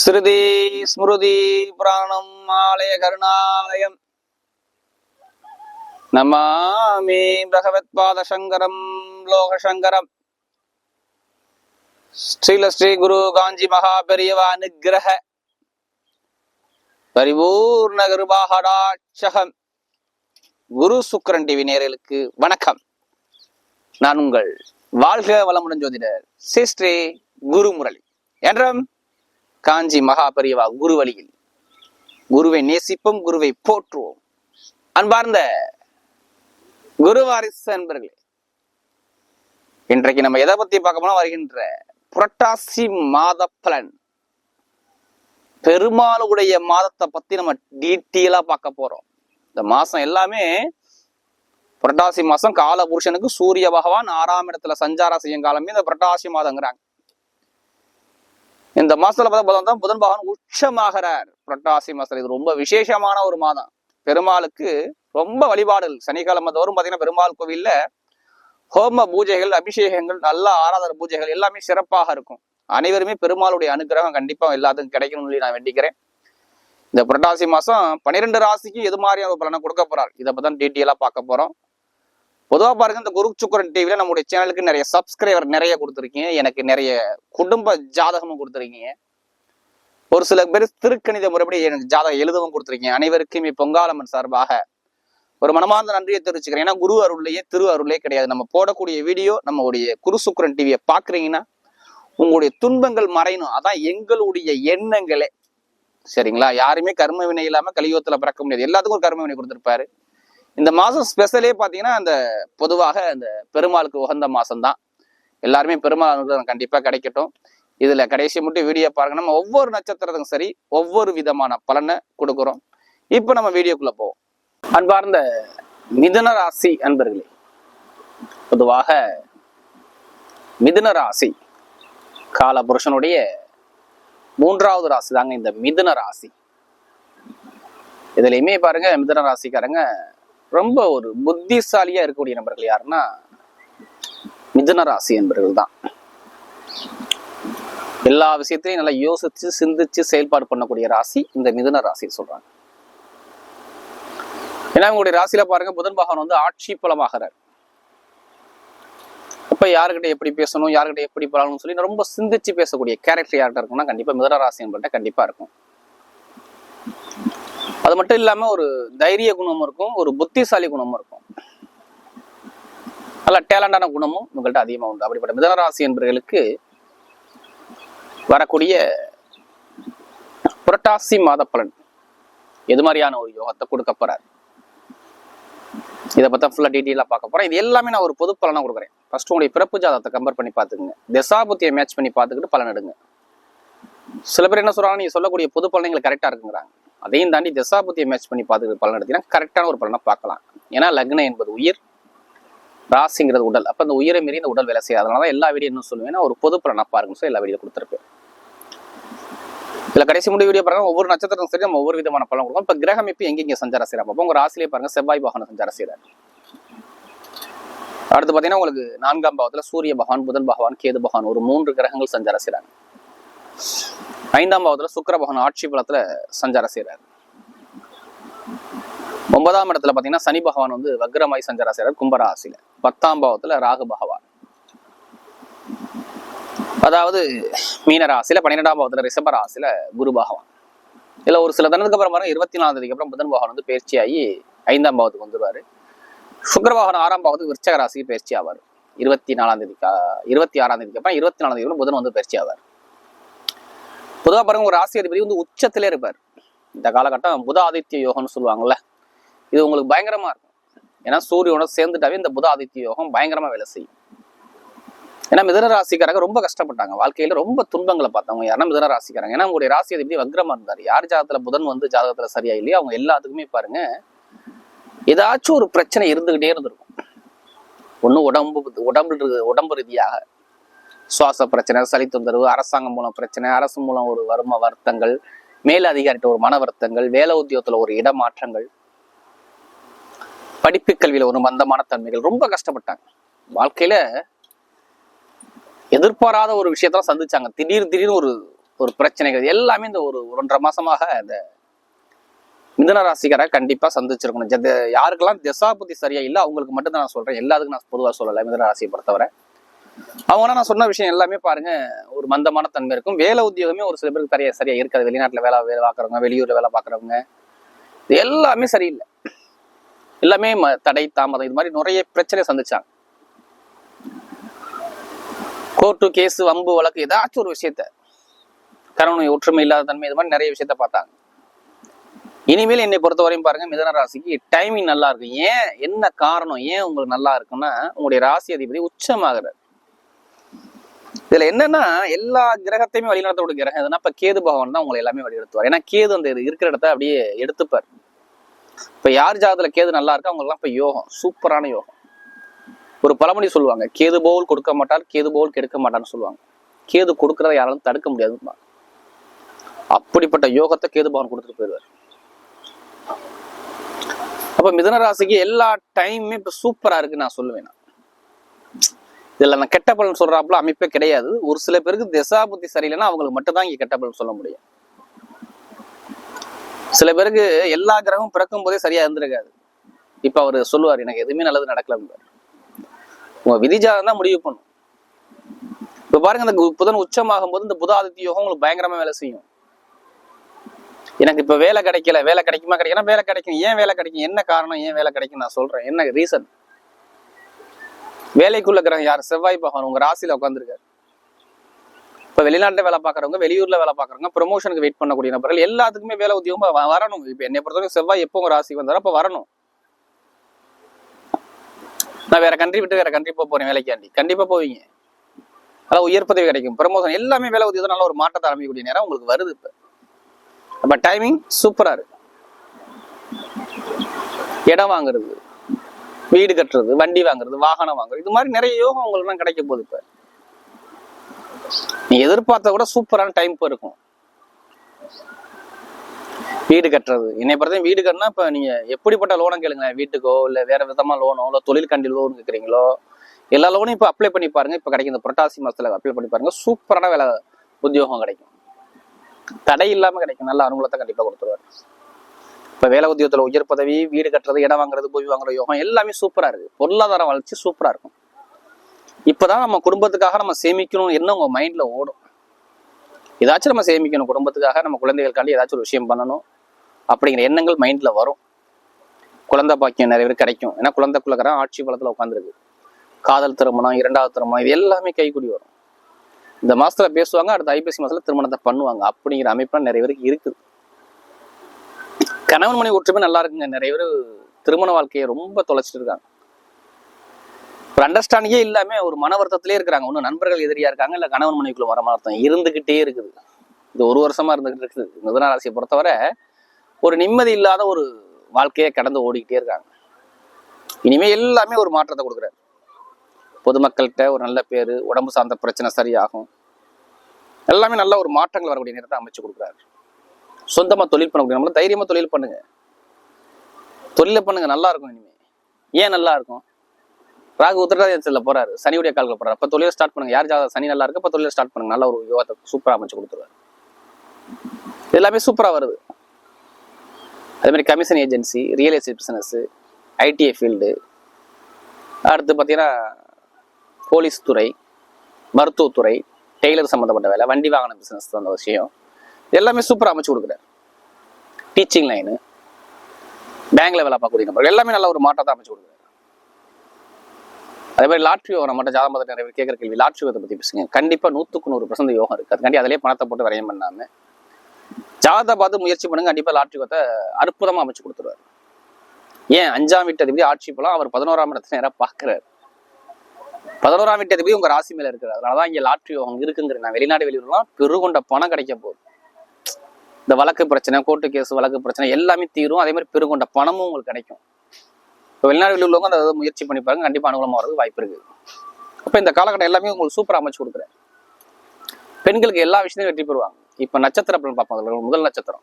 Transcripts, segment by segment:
ஸ்ருதி ஸ்மிருதி புராணம் ஆலய கருணாலயம். நமாமி பகவத் பாத சங்கரம் லோக சங்கரம் ஸ்ரீல ஸ்ரீ குரு காஞ்சி மகா பெரியவா அனுகிரக. பரிபூர்ண கிருபாகடாட்சகம். குரு சுக்கரன் டிவி நேரலுக்கு வணக்கம். நான் உங்கள் வாழ்க வளமுடன் ஜோதிடர் ஸ்ரீ ஸ்ரீ குரு முரளி என்றும் காஞ்சி மகா பெரியவா குரு வழியில் குருவை நேசிப்போம் குருவை போற்றுவோம். அன்பார்ந்த குருவாரிசு அன்பர்களே இன்றைக்கு நம்ம எதை பத்தி பார்க்க போனா வருகின்ற புரட்டாசி மாத பலன் பெருமாளுடைய மாதத்தை பத்தி நம்ம டீட்டெயிலா பார்க்க போறோம். இந்த மாசம் எல்லாமே புரட்டாசி மாசம் கால புருஷனுக்கு சூரிய பகவான் ஆறாம் இடத்துல சஞ்சாரம் செய்யும் காலமே இந்த புரட்டாசி மாதங்கிறாங்க. இந்த மாசத்துல பார்த்தா புதன் பகவான் உச்சமாகிறார். புரட்டாசி மாசத்துல. இது ரொம்ப விசேஷமான ஒரு மாதம். பெருமாளுக்கு ரொம்ப வழிபாடுகள். சனிக்கிழமை தோறும் பார்த்தீங்கன்னா பெருமாள் கோவில்ல ஹோம பூஜைகள் அபிஷேகங்கள் நல்ல ஆராதன பூஜைகள் எல்லாமே சிறப்பாக இருக்கும். அனைவருமே பெருமாளுடைய அனுகிரகம் கண்டிப்பா எல்லாத்துக்கும் கிடைக்கணும்னு சொல்லி நான் வேண்டிக்கிறேன். இந்த புரட்டாசி மாசம் பன்னிரெண்டு ராசிக்கு எது மாதிரியான ஒரு பலனை கொடுக்க போறார்? இதை பத்தி டீட்டெயிலா பார்க்க போறோம். பொதுவாக பாருங்க இந்த குரு சுக்கரன் டிவியில் நம்முடைய சேனலுக்கு நிறைய சப்ஸ்கிரைபர் நிறைய கொடுத்துருக்கீங்க. எனக்கு நிறைய குடும்ப ஜாதகமும் கொடுத்துருக்கீங்க. ஒரு சில பேர் திருக்கணித முறைப்படி எனக்கு ஜாதகம் எழுதவும் கொடுத்துருக்கீங்க. அனைவருக்கும் பொங்காலம்மன் சார்பாக ஒரு மனமார்ந்த நன்றியை தெரிவிச்சுக்கிறேன். ஏன்னா குரு அருள்லையே திரு அருளே கிடையாது. நம்ம போடக்கூடிய வீடியோ நம்மளுடைய குரு சுக்கரன் டிவியை பார்க்குறீங்கன்னா உங்களுடைய துன்பங்கள் மறையணும். அதான் எங்களுடைய எண்ணங்களே. சரிங்களா? யாருமே கர்ம வினை இல்லாமல் கலியுகத்தில் பிறக்க முடியாது. எல்லாத்துக்கும் ஒரு கர்ம வினை கொடுத்துருப்பாரு. இந்த மாசம் ஸ்பெஷலே பாத்தீங்கன்னா அந்த பொதுவாக அந்த பெருமாளுக்கு உகந்த மாசம் தான் எல்லாருமே பெருமாள் அனுகிரகம் கண்டிப்பா கிடைக்கட்டும். இதுல கடைசி மட்டும் வீடியோ பாருங்க. நம்ம ஒவ்வொரு நட்சத்திரத்துக்கும் சரி ஒவ்வொரு விதமான பலனை கொடுக்குறோம். இப்போ நம்ம வீடியோக்குள்ள போவோம். அன்பார்ந்த மிதுன ராசி அன்பர்களே பொதுவாக மிதுன ராசி கால புருஷனுடைய மூன்றாவது ராசி தாங்க இந்த மிதுன ராசி. இதுலையுமே பாருங்க மிதுன ராசிக்காரங்க ரொம்ப ஒரு புத்திசாலியா இருக்கக்கூடிய நபர்கள் யாருன்னா மிதுன ராசி என்பவர்கள் தான். எல்லா விஷயத்தையும் நல்லா யோசிச்சு சிந்திச்சு செயல்பாடு பண்ணக்கூடிய ராசி இந்த மிதுன ராசி சொல்றாங்க. ஏன்னா உங்களுடைய ராசியில பாருங்க புதன் பகவான் வந்து ஆட்சி பலமாகிறார். அப்ப யாருக்கிட்ட எப்படி பேசணும் யாருக்கிட்ட எப்படி பழகணும்னு சொல்லி ரொம்ப சிந்திச்சு பேசக்கூடிய கேரக்டர் யார்கிட்ட இருக்கும்னா கண்டிப்பா மிதுன ராசி என்பட்ட கண்டிப்பா இருக்கும். அது மட்டும் இல்லாம ஒரு தைரிய குணமும் இருக்கும் ஒரு புத்திசாலி குணமும் இருக்கும். நல்ல டேலண்டான குணமும் உங்கள்கிட்ட அதிகமா உண்டு. அப்படிப்பட்ட மிதனராசி என்பவர்களுக்கு வரக்கூடிய புரட்டாசி மாத பலன். எது மாதிரியான ஒரு யோகத்தை கொடுக்க போறாரு? இதை பத்தி ஃபுல்லாக டீட்டெயிலாக பார்க்க போறேன். இது எல்லாமே நான் ஒரு பொது பலனா கொடுக்குறேன். ஃபர்ஸ்ட் உங்களுடைய பிறப்பு ஜாதகத்தை கம்பேர் பண்ணி பார்த்துக்குங்க. தசாபுத்தியை மேட்ச் பண்ணி பார்த்துக்கிட்டு பலன் எடுங்க. சில பேர் என்ன சொல்றாங்க நீங்க சொல்லக்கூடிய பொது பலன்கள் கரெக்டா இருக்குங்கிறாங்க. அதையும் தாண்டி தசாபுத்தியை மேட்ச் பண்ணி பார்த்துக்கிட்டு பலன் எடுத்தீங்கன்னா கரெக்டான ஒரு பலனை பார்க்கலாம். ஏன்னா லக்னம் என்பது உயிர் ராசிங்கிறது உடல். அப்ப அந்த உயிரை மீறி இந்த உடல் வேலை செய்யாது அதனால தான் எல்லா வீடியோ என்ன சொல்லுவேன்னா ஒரு பொது பலனா பாருங்க. சொல்லி எல்லா வீடியோ கொடுத்துருப்பேன். இதுல கடைசி முடிவு வீடியோ பாருங்க. ஒவ்வொரு நட்சத்திரம் சரி நம்ம ஒவ்வொரு விதமான பலன் கொடுக்கும் இப்ப கிரகம் இப்ப எங்கெங்கே சஞ்சார செய்யறாங்க? அப்போ உங்க ராசிலே பாருங்க செவ்வாய் பகவான் சஞ்சார செய்கிறார் அடுத்து பாத்தீங்கன்னா உங்களுக்கு நான்காம் பாவத்துல சூரிய பகவான் புதன் பகவான் கேது பகவான் ஒரு மூன்று கிரகங்கள் சஞ்சார செய்கிறாங்க ஐந்தாம் பாவத்துல சுக்கிர பகவான் ஆட்சி பலத்துல சஞ்சாரம் செய்யறாரு ஒன்பதாம் இடத்துல பாத்தீங்கன்னா சனி பகவான் வந்து வக்ரமாய் சஞ்சாரம் செய்யறாரு கும்பராசியில. பத்தாம் பாவத்துல ராகு பகவான். அதாவது மீனராசியில பன்னிரெண்டாம் பாவத்துல ரிஷப ராசியில குரு பகவான். இதுல ஒரு சில தினத்துக்கு அப்புறம் பாருங்க இருபத்தி நாலாம் தேதிக்கு அப்புறம் புதன் பகவான் வந்து பயிற்சியாகி ஐந்தாம் பாவத்துக்கு வந்துருவாரு. சுக்கர பகவான் ஆறாம் பாவத்துக்கு விருச்சக ராசிக்கு பயிற்சி ஆவார் இருபத்தி நாலாம் தேதிக்கா இருபத்தி ஆறாம் தேதிக்கு அப்புறம் இருபத்தி நாலாம் தேதி புதன் வந்து பயிற்சி ஆவார் பொதுவாக பாருங்க ஒரு ராசி அதிபதி வந்து உச்சத்திலே இருப்பார். இந்த காலகட்டம் புத ஆதித்ய யோகம்னு சொல்லுவாங்கல்ல இது உங்களுக்கு பயங்கரமா இருக்கும். ஏன்னா சூரியனோட சேர்ந்துட்டாவே இந்த புத ஆதித்ய யோகம் பயங்கரமா வேலை செய்யும். ஏன்னா மிதன ராசிக்காரங்க ரொம்ப கஷ்டப்பட்டாங்க. வாழ்க்கையில ரொம்ப துன்பங்களை பார்த்தவங்க யாருன்னா மிதன ராசிக்காரங்க. ஏன்னா உங்களுடைய ராசி அதிபதி வக்ரமா இருந்தார். யார் ஜாதகத்துல புதன் வந்து ஜாதகத்துல சரியா இல்லையோ அவங்க எல்லாத்துக்குமே பாருங்க ஏதாச்சும் ஒரு பிரச்சனை இருந்துகிட்டே இருந்திருக்கும். ஒண்ணு உடம்பு உடம்பு உடம்பு ரீதியாக சுவாச பிரச்சனை சளி தொந்தரவு அரசாங்கம் மூலம் பிரச்சனை அரசு மூலம் ஒரு வரும வருத்தங்கள் மேல் அதிகாரிட்ட ஒரு மன வருத்தங்கள் வேலை உத்தியோகத்துல ஒரு இடமாற்றங்கள் படிப்பு கல்வியில ஒரு மந்தமான தன்மைகள் ரொம்ப கஷ்டப்பட்டாங்க. வாழ்க்கையில எதிர்பாராத ஒரு விஷயத்தெல்லாம் சந்திச்சாங்க. திடீர் திடீர்னு ஒரு ஒரு பிரச்சனைகள் எல்லாமே இந்த ஒரு ஒன்றரை மாசமாக இந்த மிதன ராசிகரை கண்டிப்பா சந்திச்சிருக்கணும். யாருக்கெல்லாம் திசாபுத்தி சரியா இல்லை அவங்களுக்கு மட்டும் தான் நான் சொல்றேன். எல்லாத்துக்கும் நான் பொதுவாக சொல்லலை மிதன ராசியை பொறுத்தவரை. அவங்க நான் சொன்ன விஷயம் எல்லாமே பாருங்க ஒரு மந்தமான தன்மை இருக்கும். வேலை உத்தியோகமே ஒரு சில பேருக்கு சரியா சரியா இருக்காது. வெளிநாட்டுல வேலை வேலை பார்க்குறவங்க வெளியூர்ல வேலை பார்க்குறவங்க. இது எல்லாமே சரியில்லை. எல்லாமே தடை தாமதம் இது மாதிரி நிறைய பிரச்சனை சந்திச்சாங்க. கோர்ட்டு கேஸ் வம்பு வழக்கு ஏதாச்சும் ஒரு விஷயத்த கணவன் ஒற்றுமை இல்லாத தன்மை இது மாதிரி நிறைய விஷயத்த பார்த்தாங்க. இனிமேல் என்னை பொறுத்தவரையும் பாருங்க மிதன ராசிக்கு டைமிங் நல்லா இருக்கும். ஏன் என்ன காரணம் ஏன் உங்களுக்கு நல்லா இருக்குன்னா உங்களுடைய ராசி அதிபதி உச்சமாகிறார். இதுல என்னன்னா எல்லா கிரகத்தையுமே வழிநடத்தக்கூடிய கிரகம் எதுனா இப்ப கேது பகவான் தான் உங்களை எல்லாமே வழிநடத்துவார். ஏன்னா கேது அந்த இது இருக்கிற இடத்த அப்படியே எடுத்துப்பார். இப்ப யார் ஜாதத்துல கேது நல்லா இருக்கா அவங்களுக்குலாம் இப்ப யோகம் சூப்பரான யோகம். ஒரு பழமொழி சொல்லுவாங்க கேது போல் கொடுக்க மாட்டார் கேது போல் கெடுக்க மாட்டான்னு சொல்லுவாங்க. கேது கொடுக்கறத யாராலும் தடுக்க முடியாதுமா அப்படிப்பட்ட யோகத்தை கேது பகவான் கொடுத்துட்டு போயிடுவார். அப்ப மிதன ராசிக்கு எல்லா டைமுமே இப்ப சூப்பரா இருக்கு நான் சொல்லுவேன் இதில் நான் கெட்ட பலன் சொல்றாப்புல அமைப்பே கிடையாது. ஒரு சில பேருக்கு திசா புத்தி சரியில்லைன்னா அவங்களுக்கு மட்டும்தான் இங்க கெட்ட பலன் சொல்ல முடியும். சில பேருக்கு எல்லா கிரகமும் பிறக்கும் போதே சரியா இருந்திருக்காது. இப்ப அவர் சொல்லுவார் எனக்கு எதுவுமே நல்லது நடக்கல உங்க விதிஜாதம் தான் முடிவு பண்ணும். இப்ப பாருங்க இந்த கு- புதன் உச்சமாகும் போது இந்த புதாதித்ய யோகம் உங்களுக்கு பயங்கரமா வேலை செய்யும். எனக்கு இப்ப வேலை கிடைக்கல வேலை கிடைக்குமா கிடைக்கணும் வேலை கிடைக்கும். ஏன் வேலை கிடைக்கும்? என்ன காரணம் ஏன் வேலை கிடைக்கும் நான் சொல்றேன். என்ன ரீசன் வேலைக்குள்ள கிரகம் யார்? செவ்வாய் பகவான் உங்க ராசியில உட்காந்துருக்காரு இப்ப வெளிநாட்டுல வேலை பார்க்கறவங்க வெளியூர்ல வேலை பார்க்கறவங்க ப்ரொமோஷனுக்கு வெயிட் பண்ணக்கூடிய நபர்கள் எல்லாத்துக்குமே வேலை உத்தியோகம் வரணும். இப்ப என்னை பொறுத்தவரைக்கும் செவ்வாய் எப்போ உங்க ராசி வந்தாரோ அப்ப வரணும். நான் வேற கண்ட்ரி விட்டு வேற கண்ட்ரி போக போறேன் வேலைக்காண்டி. கண்டிப்பா போவீங்க. அதாவது உயர் பதவி கிடைக்கும். ப்ரமோஷன் எல்லாமே வேலை உத்தியோகம் நல்ல ஒரு மாற்றத்தை ஆரம்பிக்கக்கூடிய நேரம் உங்களுக்கு வருது இப்ப. அப்ப டைமிங் சூப்பரா இருக்கு. இடம் வாங்குறது. வீடு கட்டுறது வண்டி வாங்குறது வாகனம் வாங்குறது இது மாதிரி நிறைய யோகம் உங்களுக்கு கிடைக்க போகுது இப்ப. நீ எதிர்பார்த்த கூட சூப்பரான டைம் இப்போ இருக்கும். வீடு கட்டுறது. என்னை பொறுத்தவரை வீடு கட்டினா இப்போ நீங்க எப்படிப்பட்ட லோனை கேளுங்களேன். வீட்டுக்கோ இல்லை வேற விதமா லோனோ இல்லை தொழில் கண்டி லோன் கேட்குறீங்களோ எல்லா லோனும் இப்போ அப்ளை பண்ணி பாருங்க. இப்போ கிடைக்கும் இந்த புரட்டாசி மாசத்துல அப்ளை பண்ணி பாருங்க. சூப்பரான வேலை உத்தியோகம் கிடைக்கும். தடை இல்லாம கிடைக்கும். நல்ல அனுகூலத்தை கண்டிப்பா கொடுத்துருவாரு. இப்ப வேலை உத்தியோகத்துல உயர் பதவி வீடு கட்டுறது இடம் வாங்குறது போய் வாங்குற யோகம் எல்லாமே சூப்பரா இருக்கு. பொருளாதார வளர்ச்சி சூப்பரா இருக்கும். இப்பதான் நம்ம குடும்பத்துக்காக நம்ம சேமிக்கணும் என்ன உங்க மைண்ட்ல ஓடும். ஏதாச்சும் நம்ம சேமிக்கணும் குடும்பத்துக்காக நம்ம குழந்தைகளுக்காண்டி ஏதாச்சும் ஒரு விஷயம் பண்ணணும் அப்படிங்கிற எண்ணங்கள் மைண்ட்ல வரும். குழந்தை பாக்கியம் நிறைய பேர் கிடைக்கும். ஏன்னா குழந்தை குலகரம் ஆட்சி பலத்தில் உட்காந்துருக்கு காதல் திருமணம் இரண்டாவது திருமணம் இது எல்லாமே கைக்குடி வரும். இந்த மாசத்துல பேசுவாங்க அடுத்த ஐபிஎஸ் மாசத்துல திருமணத்தை பண்ணுவாங்க அப்படிங்கிற அமைப்பெல்லாம் நிறைய பேருக்கு இருக்குது. கணவன் மனைவி ஒற்றுமை நல்லா இருக்குங்க. நிறைய பேர் திருமண வாழ்க்கையை ரொம்ப தொலைச்சிட்டு இருக்காங்க. ஒரு அண்டர்ஸ்டாண்டிங்கே இல்லாம ஒரு மன வருத்தத்திலே இருக்கிறாங்க. ஒன்றும் நண்பர்கள் எதிரியா இருக்காங்க இல்ல கணவன் மனைவிக்குள்ள வர வருத்தம் இருந்துகிட்டே இருக்குது. இது ஒரு வருஷமா இருந்துகிட்டு இருக்குது. மிதுன ராசியை பொறுத்தவரை ஒரு நிம்மதி இல்லாத ஒரு வாழ்க்கையை கடந்து ஓடிக்கிட்டே இருக்காங்க. இனிமே எல்லாமே ஒரு மாற்றத்தை கொடுக்குறாரு. பொதுமக்கள்கிட்ட ஒரு நல்ல பேரு உடம்பு சார்ந்த பிரச்சனை சரியாகும். எல்லாமே நல்ல ஒரு மாற்றங்கள் வரக்கூடிய நேரத்தை அமைச்சு கொடுக்குறாரு. சொந்தமா தொழில் பண்ணக்கூடிய நம்மள தைரியமா தொழில் பண்ணுங்க. தொழிலை பண்ணுங்க நல்லா இருக்கும் இனிமே. ஏன் நல்லா இருக்கும்? ராகு உத்தரகாதத்துல போறாரு. சனியுடைய கால்கள் போறாரு அப்ப தொழிலை ஸ்டார்ட் பண்ணுங்க. யார் ஜாதகம் சனி நல்லா இருக்கு அப்ப தொழிலை ஸ்டார்ட் பண்ணுங்க. நல்ல ஒரு யோகத்தை சூப்பரா அமைச்சு கொடுத்துருவாரு. எல்லாமே சூப்பரா வருது. அதே மாதிரி commission agency real estate business ITI field அடுத்து பார்த்தீங்கன்னா போலீஸ் துறை மருத்துவத்துறை டெய்லர் சம்மந்தப்பட்ட வேலை வண்டி வாகன பிசினஸ் அந்த விஷயம். எல்லாமே சூப்பராக அமைச்சு கொடுக்குறாரு. டீச்சிங் லைனு பேங்க்ல வேலை பார்க்கக்கூடிய நம்பர் எல்லாமே நல்ல ஒரு மாற்றத்தை அமைச்சு கொடுக்குறாரு அதே மாதிரி லாட்ரி யோகம் மட்டும் ஜாதகம் பார்த்து நிறைய பேர் கேட்குற கேள்வி லாட்ரி யோகத்தை பற்றி பேசுங்க. கண்டிப்பாக நூற்றுக்கு நூறு பர்சன்ட் யோகம் இருக்கு. அதுக்காண்டி அதிலே பணத்தை போட்டு வரையம் பண்ணாம ஜாதகத்தை பார்த்து முயற்சி பண்ணுங்க கண்டிப்பாக லாட்ரி யோகத்தை அற்புதமாக அமைச்சு கொடுத்துருவாரு. ஏன்? அஞ்சாம் வீட்டு அதிபதி ஆட்சி போலாம் அவர் பதினோராம் இடத்துல நேராக பார்க்குறாரு. பதினோராம் வீட்டு அதிபதி உங்க ராசி மேல இருக்கிறார். அதனாலதான் இங்க லாட்ரி யோகம் இருக்குங்கிற நான் வெளிநாடு வெளியூர்லாம் பெருகொண்ட பணம் கிடைக்க போகுது. இந்த வழக்கு பிரச்சனை கோர்ட்டு கேஸ் வழக்கு பிரச்சனை எல்லாமே தீரும். அதே மாதிரி பெருகொண்ட பணமும் உங்களுக்கு கிடைக்கும். இப்போ வெளிநாடுகளில் உள்ளவங்க அந்த முயற்சி பண்ணி பாருங்க கண்டிப்பா அனுகூலமாக வரது வாய்ப்பு இருக்கு அப்ப இந்த காலகட்டம் எல்லாமே உங்களுக்கு சூப்பரா அமைச்சு கொடுக்குறேன் பெண்களுக்கு எல்லா விஷயத்தையும் வெற்றி பெறுவாங்க. இப்ப நட்சத்திர பலன் பார்ப்பாங்க முதல் நட்சத்திரம்.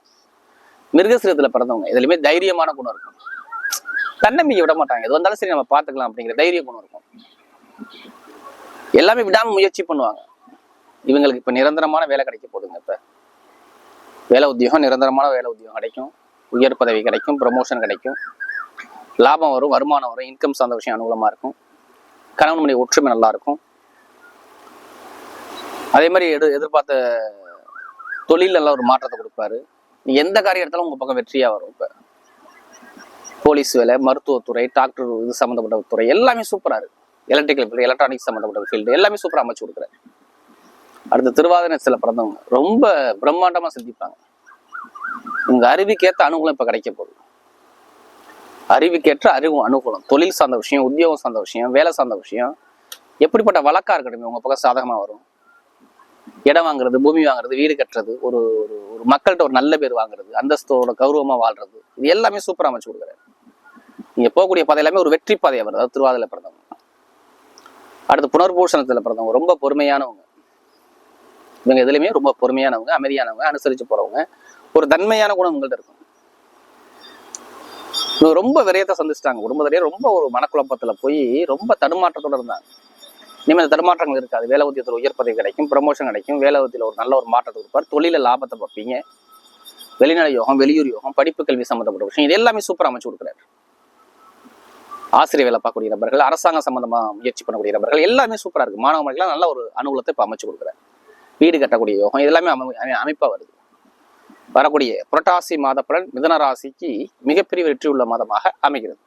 மிருகசிரத்துல பிறந்தவங்க. இதுலையுமே தைரியமான குணம் இருக்கும். தன்னம்பிக்கை விட மாட்டாங்க. எது வந்தாலும் சரி நம்ம பார்த்துக்கலாம் அப்படிங்கிற தைரிய குணம் இருக்கும். எல்லாமே விடாம முயற்சி பண்ணுவாங்க. இவங்களுக்கு இப்ப நிரந்தரமான வேலை கிடைக்க போகுதுங்க இப்ப. வேலை உத்தியோகம் நிரந்தரமான வேலை உத்தியோகம் கிடைக்கும். உயர் பதவி கிடைக்கும் ப்ரமோஷன் கிடைக்கும். லாபம் வரும் வருமானம் வரும் இன்கம் சார்ந்த விஷயம் அனுகூலமாக இருக்கும். கணவன் ஒற்றுமை நல்லா இருக்கும். அதே மாதிரி எது எதிர்பார்த்த தொழில் எல்லாம் ஒரு மாற்றத்தை கொடுப்பாரு. எந்த காரியம் எடுத்தாலும் உங்க பக்கம் வெற்றியா வரும் இப்போ. போலீஸ் வேலை மருத்துவத்துறை டாக்டர் இது சம்மந்தப்பட்ட துறை எல்லாமே சூப்பரா இருக்கு. எலக்ட்ரிக்கல் ஃபீல்டு எலக்ட்ரானிக்ஸ் சம்மந்தப்பட்ட ஃபீல்டு எல்லாமே சூப்பரா அமைச்சு கொடுக்குறாரு. அடுத்து திருவாதிரை சில பிறந்தவங்க ரொம்ப பிரம்மாண்டமா சிந்திப்பாங்க. உங்க அறிவுக்கேற்ற அனுகூலம் இப்ப கிடைக்க போகுது. அறிவுக்கேற்ற அறிவு அனுகூலம். தொழில் சார்ந்த விஷயம் உத்தியோகம் சார்ந்த விஷயம் வேலை சார்ந்த விஷயம் எப்படிப்பட்ட வழக்கா இருக்கட்டும் உங்க பக்கம் சாதகமா வரும். இடம் வாங்குறது பூமி வாங்குறது வீடு கட்டுறது ஒரு ஒரு ஒரு மக்கள்கிட்ட ஒரு நல்ல பேர் வாங்குறது அந்தஸ்தோட கௌரவமா வாழ்றது இது எல்லாமே சூப்பரா அமைச்சு கொடுக்குறாரு. நீங்க போகக்கூடிய பாதை எல்லாமே ஒரு வெற்றி பாதையை வருது. அதாவது திருவாதிரை பிறந்தவங்க. அடுத்து புனர்பூஷணத்துல பிறந்தவங்க. ரொம்ப பொறுமையானவங்க. இவங்க எதுலையுமே ரொம்ப பொறுமையானவங்க அமைதியானவங்க அனுசரிச்சு போறவங்க. ஒரு தன்மையான குணம் உங்கள்ட்ட இருக்கும். இவங்க ரொம்ப விரயத்தை சந்திச்சிட்டாங்க. குடும்பத்திலேயே ரொம்ப ஒரு மனக்குழப்பத்துல போய் ரொம்ப தடுமாற்றத்தோடு இருந்தாங்க. இனிமேல் இந்த தடுமாற்றங்கள் இருக்காது. வேலை உத்தியத்தில் உயர் பதவி கிடைக்கும் ப்ரமோஷன் கிடைக்கும் வேலை உத்தியில் ஒரு நல்ல ஒரு மாற்றத்தை கொடுப்பார். தொழில லாபத்தை பார்ப்பீங்க. வெளிநாடு யோகம் வெளியூர் யோகம் படிப்பு கல்வி சம்மந்தப்பட்ட விஷயம் இது எல்லாமே சூப்பரா அமைச்சு கொடுக்குறாரு. ஆசிரியர் வேலை பார்க்கக்கூடிய நபர்கள் அரசாங்கம் சம்பந்தமா முயற்சி பண்ணக்கூடிய நபர்கள் எல்லாமே சூப்பரா இருக்கு. மாணவ நல்ல ஒரு அனுகூலத்தை இப்போ அமைச்சு கொடுக்குறாரு. வீடு கட்டக்கூடிய யோகம் இது எல்லாமே அமை அமைப்பாக வருது. வரக்கூடிய புரட்டாசி மாத பலன் மிதன ராசிக்கு மிகப்பெரிய வெற்றி உள்ள மாதமாக அமைகிறது.